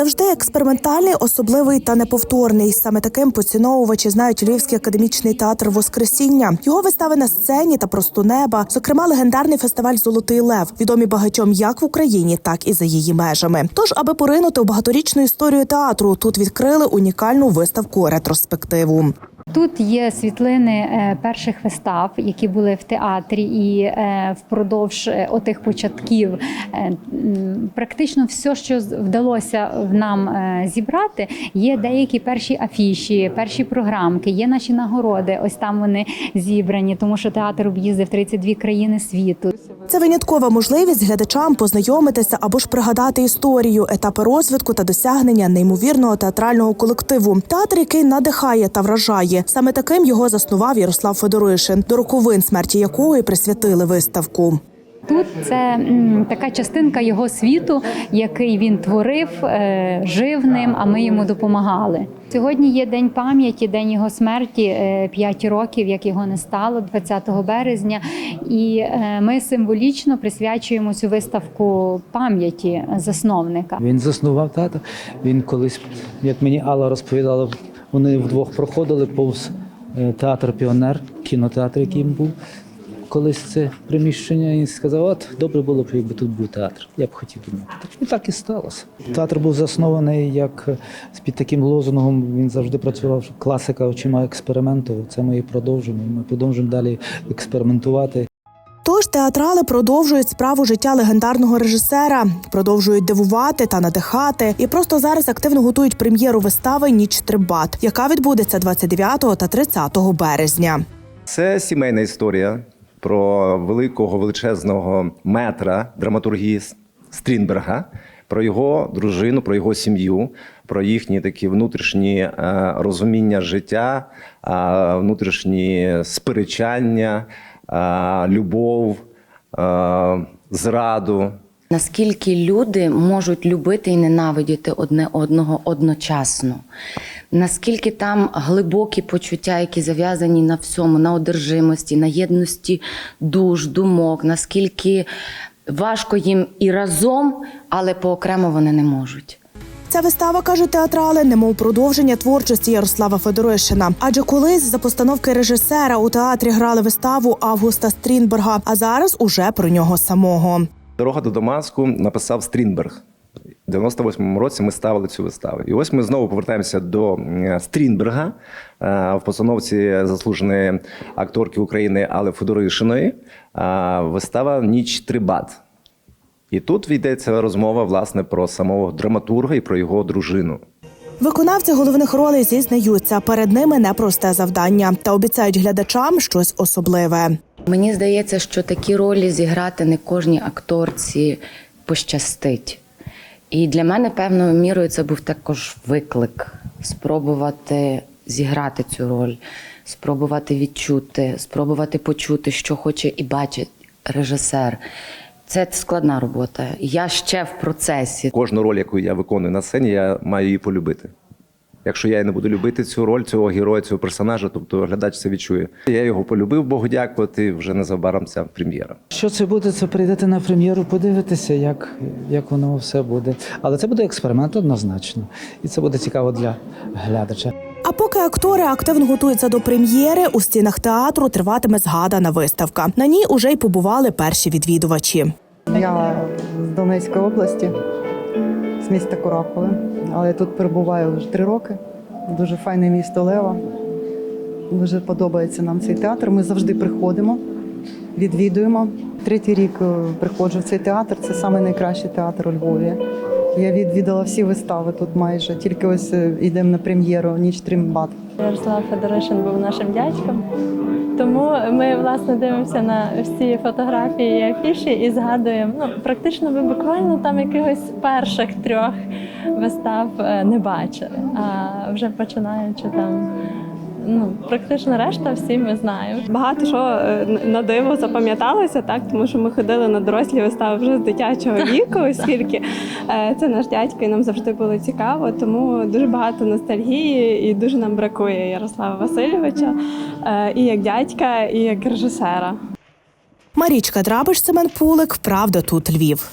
Завжди експериментальний, особливий та неповторний. Саме таким поціновувачі знають Львівський академічний театр Воскресіння. Його вистави на сцені та просто неба, зокрема, легендарний фестиваль Золотий Лев, відомі багатьом як в Україні, так і за її межами. Тож, аби поринути у багаторічну історію театру, тут відкрили унікальну виставку ретроспективу. Тут є світлини е, перших вистав, які були в театрі, і е, впродовж е, отих початків практично все, що вдалося нам зібрати, є деякі перші афіші, перші програмки, є наші нагороди. Ось там вони зібрані, тому що театр об'їздив 32 країни світу. Це виняткова можливість глядачам познайомитися або ж пригадати історію, етапи розвитку та досягнення неймовірного театрального колективу. Театр, який надихає та вражає. Саме таким його заснував Ярослав Федоришин, до роковин смерті якого і присвятили виставку. Тут це така частинка його світу, який він творив, е, жив ним, а ми йому допомагали. Сьогодні є день пам'яті, день його смерті, 5 років, як його не стало, 20 березня. І е, ми символічно присвячуємо цю виставку пам'яті засновника. Він заснував театр. Він колись, як мені Алла розповідала, вони вдвох проходили повз е, театр Піонер, кінотеатр, який був. Колись це приміщення і сказав, от добре було б, якби тут був театр. Я б хотів мати». І так і сталося. Театр був заснований як е, під таким лозунгом. Він завжди працював класика очима експерименту. Це ми і продовжуємо. Ми продовжуємо далі експериментувати. Тож театрали продовжують справу життя легендарного режисера, продовжують дивувати та надихати. І просто зараз активно готують прем'єру вистави Ніч Трибат, яка відбудеться 29 та 30 березня. Це сімейна історія про великого величезного метра драматургії Стрінберга, про його дружину, про його сім'ю, про їхні такі внутрішні е, розуміння життя, е, внутрішні сперечання, любов, е, зраду. Наскільки люди можуть любити і ненавидіти одне одного одночасно? Наскільки там глибокі почуття, які зав'язані на всьому, на одержимості, на єдності душ, думок, наскільки важко їм і разом, але поокремо вони не можуть. Ця вистава кажуть театрали, немов продовження творчості Ярослава Федоришина. Адже колись за постановки режисера у театрі грали виставу Августа Стрінберга, а зараз уже про нього самого. Дорога до Дамаску написав Стрінберг. У 98-му році ми ставили цю виставу. І ось ми знову повертаємося до Стрінберга е, в постановці заслуженої акторки України Алли Федоришиної. Е, Вистава Ніч Трибат. І тут йдеться розмова власне про самого драматурга і про його дружину. Виконавці головних ролей зізнаються, перед ними непросте завдання та обіцяють глядачам щось особливе. Мені здається, що такі ролі зіграти не кожній акторці пощастить. І для мене певною мірою це був також виклик спробувати зіграти цю роль, спробувати відчути, спробувати почути, що хоче і бачить режисер. Це складна робота. Я ще в процесі. Кожну роль, яку я виконую на сцені, я маю її полюбити. Якщо я не буду любити цю роль, цього героя, цього персонажа, тобто глядач це відчує. Я його полюбив, Богу дякувати. Вже незабаром ця прем'єра. Що це буде? Це прийдете на прем'єру, подивитися, як, як воно все буде. Але це буде експеримент однозначно. І це буде цікаво для глядача. А поки актори активно готуються до прем'єри, у стінах театру триватиме згадана виставка. На ній уже й побували перші відвідувачі. Я з Донецької області, з міста Куракове, але я тут перебуваю вже три роки. Дуже файне місто Лева. Дуже подобається нам цей театр. Ми завжди приходимо, відвідуємо. Третій рік е, приходжу в цей театр. Це найкращий театр у Львові. Я відвідала всі вистави тут майже. Тільки ось е, йдемо на прем'єру Ніч Тримбат. Ярослав Федоришин був нашим дядьком. Тому ми власне дивимося на всі фотографії і афіші і згадуємо. Ну практично ми буквально там якихось перших трьох вистав е, не бачили. А вже починаючи там. Ну, практично решта всі ми знаємо. Багато що е, на диво запам'яталося, так тому що ми ходили на дорослі вистави вже з дитячого віку, оскільки е, це наш дядько, і нам завжди було цікаво. Тому дуже багато ностальгії, і дуже нам бракує Ярослава Васильовича е, і як дядька, і як режисера. Марічка Драбиш, Семен Пулик. Правда тут Львів.